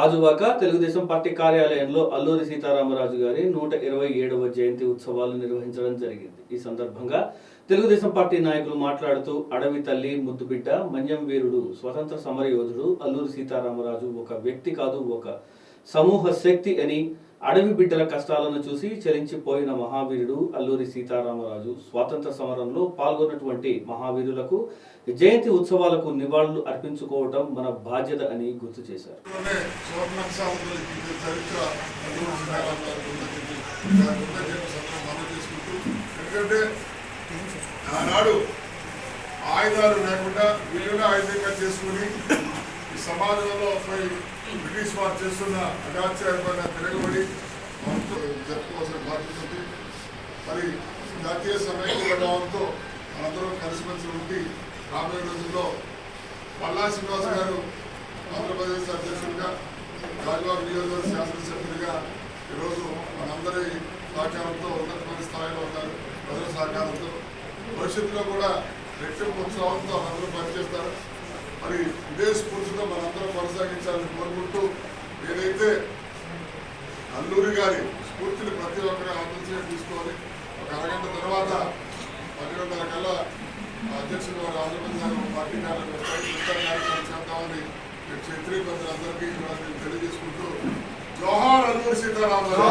Gajuwaka Telugu Desam party కార్యాలయంలో అల్లూరి సీతారామరాజు గారి నూట ఇరవై ఏడవ జయంతి ఉత్సవాలు నిర్వహించడం జరిగింది. ఈ సందర్భంగా తెలుగుదేశం పార్టీ నాయకులు మాట్లాడుతూ అడవి తల్లి ముద్దుబిడ్డ మన్యం వీరుడు స్వతంత్ర సమరయోధుడు అల్లూరి సీతారామరాజు ఒక వ్యక్తి కాదు ఒక సమూహ శక్తి అని అడవి బిడ్డల కష్టాలను చూసి చలించిపోయిన మహావీరుడు అల్లూరి సీతారామరాజు స్వాతంత్ర సమరంలో పాల్గొన్నటువంటి మహావీరులకు జయంతి ఉత్సవాలకు నివాళులు అర్పించుకోవడం మన బాధ్యత అని గుర్తు చేశారు. ఎందుకంటే ఆనాడు ఆయుధాలు లేకుండా విలువగా ఆయుధంగా చేసుకుని సమాజంలో పోయి బ్రిటిష్ వారు చేస్తున్న అగాచారమైన తిరగబడి జరుపుకోవాల్సిన బాధ్యత ఉంది. మరి జాతీయ సమయంలో ప్రభావంతో మనందరం కలిసిమెలిసి ఉండి రాబోయే రోజుల్లో పల్లా శ్రీనివాస్ గారు ఆంధ్రప్రదేశ్ అధ్యక్షుడిగా రాజబాబు నియోజకవర్గ శాసనసభ్యుడిగా ఈరోజు మనందరి సహకారంతో ఉన్నతమైన స్థాయిలో ఉన్నారు. ప్రజల సహకారంతో. భవిష్యత్తులో కూడా రెట్టింపు ఉత్సాహంతో అందరూ పనిచేస్తారు. మరి ఇదే స్ఫూర్తితో మనందరం కొనసాగించాలని కోరుకుంటూ ఏదైతే అల్లూరి గారి స్ఫూర్తిని ప్రతి ఒక్కరి ఆలోచన తీసుకోవాలి. ఒక అరగంట తర్వాత పన్నెండున్నర కల్లా అధ్యక్షుడు వారు ఆంధ్రప్రదేశ్ పార్టీ ఇతర కార్యక్రమం చేద్దామని క్షత్రియ ప్రజలందరికీ తెలియజేసుకుంటూ జోహార్ అల్లూరి సీతారామరావు